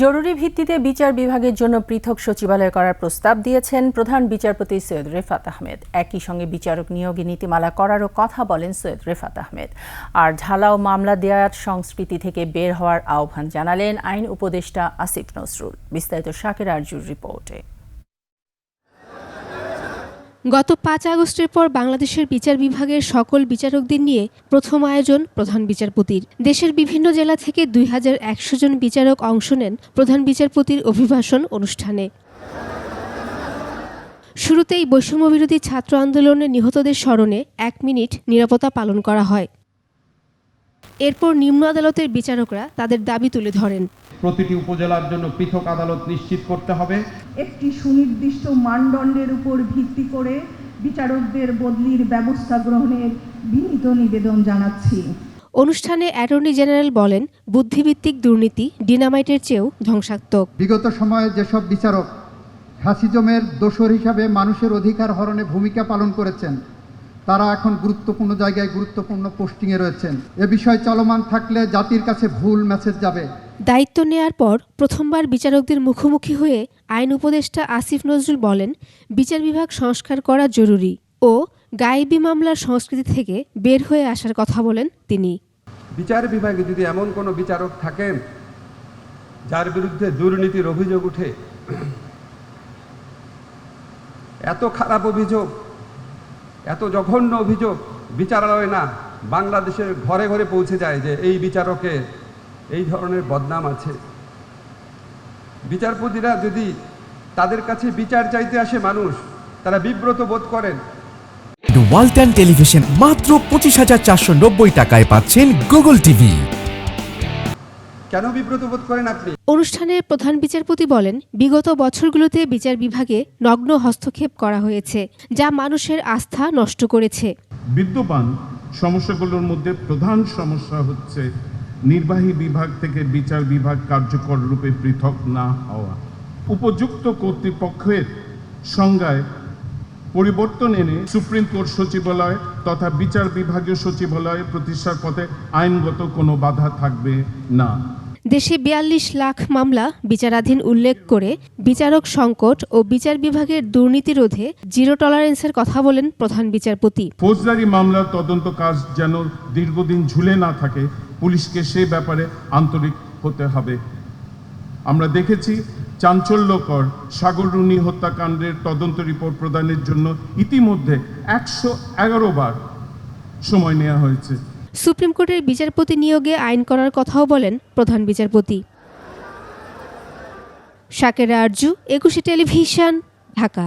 জরুরি ভিত্তিতে বিচার বিভাগের জন্য পৃথক সচিবালয় করার প্রস্তাব দিয়েছেন প্রধান বিচারপতি সৈয়দ রেফাত আহমেদ। একই সঙ্গে বিচারক নিয়োগে নীতিমালা করারও কথা বলেন সৈয়দ রেফাত আহমেদ। আর ঢালাও মামলা দেওয়ার সংস্কৃতি থেকে বের হওয়ার আহ্বান জানালেন আইন উপদেষ্টা আসিফ নজরুল। বিস্তারিত শাকের আরজুর রিপোর্টে। গত পাঁচ আগস্টের পর বাংলাদেশের বিচার বিভাগের সকল বিচারকদের নিয়ে প্রথম আয়োজন প্রধান বিচারপতির। দেশের বিভিন্ন জেলা থেকে দুই হাজার একশো জন বিচারক অংশ নেন প্রধান বিচারপতির অভিভাষণ অনুষ্ঠানে। শুরুতেই বৈষম্যবিরোধী ছাত্র আন্দোলনে নিহতদের স্মরণে এক মিনিট নিরাপত্তা পালন করা হয়। এরপর নিম্ন আদালতের বিচারকরা তাদের দাবি তুলে ধরেন। প্রতিটি উপজেলার জন্য পৃথক আদালত নিশ্চিত করতে হবে। একটি সুনির্দিষ্ট মানদণ্ডের উপর ভিত্তি করে বিচারকদের বদলির ব্যবস্থা গ্রহণের বিনীত নিবেদন জানাচ্ছি। অনুষ্ঠানে অ্যাটর্নি জেনারেল বলেন বুদ্ধিভিত্তিক দুর্নীতি ডিনামাইটের চেয়েও ধ্বংসাত্মক। বিগত সময়ে যেসব বিচারক ফ্যাসিজমের দোষর হিসাবে মানুষের অধিকার হরণে ভূমিকা পালন করেছেন তারা এখন গুরুত্বপূর্ণ জায়গায় গুরুত্বপূর্ণ পোস্টিংয়ে রয়েছেন। এ বিষয় চলমান থাকলে জাতির কাছে ভুল মেসেজ যাবে। দায়িত্ব নেয়ার পর প্রথমবার বিচারকদের মুখোমুখি হয়ে আইন উপদেষ্টা আসিফ নজরুল বলেন বিচার বিভাগ সংস্কার করা জরুরি ও গায়েবী মামলার সংস্কৃতি থেকে বের হয়ে আসার কথা বলেন তিনি। বিচার বিভাগে যদি এমন কোনো বিচারক থাকেন যার বিরুদ্ধে দুর্নীতির অভিযোগ উঠে এত খারাপ অভিযোগ এত জঘন্য অভিযোগ বিচারালয় না, বাংলাদেশের ঘরে ঘরে পৌঁছে যায় যে এই বিচারকের এই ধরনের বদনাম আছে। বিচারপতিরা যদি তাদের কাছে বিচার চাইতে আসে মানুষ, তারা বিব্রত বোধ করেন। ওয়ালটন টেলিভিশন মাত্র পঁচিশ হাজার চারশো নব্বই টাকায় পাচ্ছেন গুগল টিভি। কেন বিব্রত বোধ করেন আপনি? অনুষ্ঠানে প্রধান বিচারপতি বলেন বিগত বছরগুলোতে বিচার বিভাগে নগ্ন হস্তক্ষেপ করা হয়েছে যা মানুষের আস্থা নষ্ট করেছে। বিদ্যমান সমস্যাগুলোর মধ্যে প্রধান সমস্যা হচ্ছে নির্বাহী বিভাগ থেকে বিচার বিভাগ কার্যকর রূপে পৃথক না হওয়া। উপযুক্ত কর্তৃপক্ষের সংজ্ঞায় পরিবর্তন এনে সুপ্রিম কোর্ট সচিবালয় তথা বিচার বিভাগীয় সচিবালয় প্রতিষ্ঠার পথে আইনগত কোনো বাধা থাকবে না। দেশে বিয়াল্লিশ লাখ মামলা বিচারাধীন উল্লেখ করে বিচারক সংকট ও বিচার বিভাগের দুর্নীতি রোধে জিরো টলারেন্সের কথা বলেন প্রধান বিচারপতি। ফৌজদারি মামলার তদন্ত কাজ যেন দীর্ঘদিন ঝুলে না থাকে, পুলিশকে সে ব্যাপারে আন্তরিক হতে হবে। আমরা দেখেছি চাঞ্চল্যকর সাগররুনি হত্যাকাণ্ডের তদন্ত রিপোর্ট প্রদানের জন্য ইতিমধ্যে একশো এগারো বার সময় নেওয়া হয়েছে। সুপ্রিম কোর্টের বিচারপতি নিয়োগে আইন করার কথাও বলেন প্রধান বিচারপতি। সাকেরা আরজু, একুশে টেলিভিশন, ঢাকা।